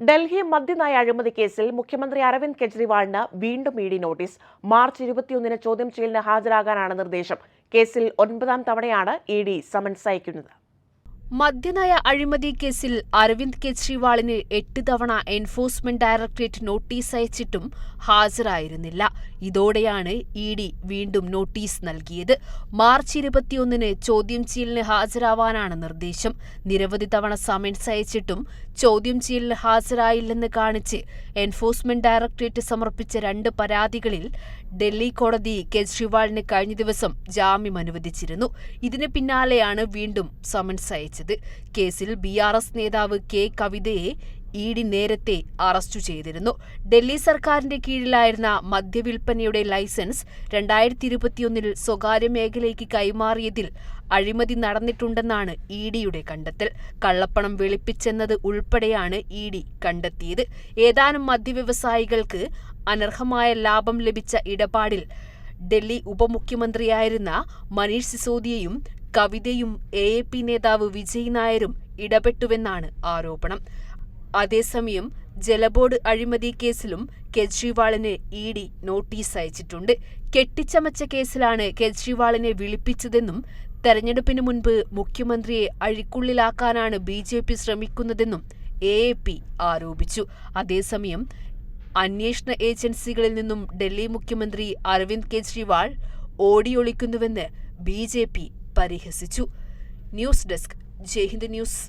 ഡൽഹി മദ്യനയ അഴിമതി കേസിൽ മുഖ്യമന്ത്രി അരവിന്ദ് കെജ്രിവാളിന് വീണ്ടും ഇ ഡി നോട്ടീസ്. മാർച്ച് ഇരുപത്തിയൊന്നിന് ചോദ്യം ചെയ്യലിന് ഹാജരാകാനാണ് നിർദ്ദേശം. കേസിൽ ഒൻപതാം തവണയാണ് ഇ ഡി സമൻസ് അയക്കുന്നത്. മദ്യനയ അഴിമതി കേസിൽ അരവിന്ദ് കെജ്രിവാളിന് എട്ട് തവണ എൻഫോഴ്സ്മെന്റ് ഡയറക്ടറേറ്റ് നോട്ടീസ് അയച്ചിട്ടും ഹാജരായിരുന്നില്ല. ഇതോടെയാണ് ഇ ഡി വീണ്ടും നോട്ടീസ് നൽകിയത്. മാർച്ച് ഇരുപത്തിയൊന്നിന് ചോദ്യം ചെയ്യലിന് ഹാജരാവാനാണ് നിർദ്ദേശം. നിരവധി തവണ സമൻസ് അയച്ചിട്ടും ചോദ്യം ചെയ്യലിന് ഹാജരായില്ലെന്ന് കാണിച്ച് എൻഫോഴ്സ്മെന്റ് ഡയറക്ടറേറ്റ് സമർപ്പിച്ച രണ്ട് പരാതികളിൽ ഡൽഹി കോടതി കെജ്രിവാളിന് കഴിഞ്ഞ ദിവസം ജാമ്യം അനുവദിച്ചിരുന്നു. ഇതിന് പിന്നാലെയാണ് വീണ്ടും സമൻസ് അയച്ചത്. കേസിൽ ബി ആർ എസ് നേതാവ് കെ കവിതയെ ഇ ഡി നേരത്തെ അറസ്റ്റു ചെയ്തിരുന്നു. ഡൽഹി സർക്കാരിന്റെ കീഴിലായിരുന്ന മദ്യവിൽപ്പനയുടെ ലൈസൻസ് രണ്ടായിരത്തി ഇരുപത്തിയൊന്നിൽ സ്വകാര്യ മേഖലയ്ക്ക് കൈമാറിയതിൽ അഴിമതി നടന്നിട്ടുണ്ടെന്നാണ് ഇ ഡിയുടെ കണ്ടെത്തൽ. കള്ളപ്പണം വെളുപ്പിച്ചെന്നത് ഉൾപ്പെടെയാണ് ഇ ഡി കണ്ടെത്തിയത്. ഏതാനും മദ്യവ്യവസായികൾക്ക് അനർഹമായ ലാഭം ലഭിച്ച ഇടപാടിൽ ഡൽഹി ഉപമുഖ്യമന്ത്രിയായിരുന്ന മനീഷ് സിസോദിയയും കവിതയും എ എ പി നേതാവ് വിജയ് നായരും ഇടപെട്ടുവെന്നാണ് ആരോപണം. അതേസമയം ജലബോർഡ് അഴിമതി കേസിലും കെജ്രിവാളിന് ഇ ഡി നോട്ടീസ് അയച്ചിട്ടുണ്ട്. കെട്ടിച്ചമച്ച കേസിലാണ് കെജ്രിവാളിനെ വിളിപ്പിച്ചതെന്നും തെരഞ്ഞെടുപ്പിന് മുൻപ് മുഖ്യമന്ത്രിയെ അഴിക്കുള്ളിലാക്കാനാണ് ബി ജെ പി ശ്രമിക്കുന്നതെന്നും എ എ പി ആരോപിച്ചു. അതേസമയം അന്വേഷണ ഏജൻസികളിൽ നിന്നും ഡൽഹി മുഖ്യമന്ത്രി അരവിന്ദ് കെജ്രിവാൾ ഓടിയൊളിക്കുന്നുവെന്ന് ബി ജെ പി പരിഹസിച്ചു. News desk Jaihind news.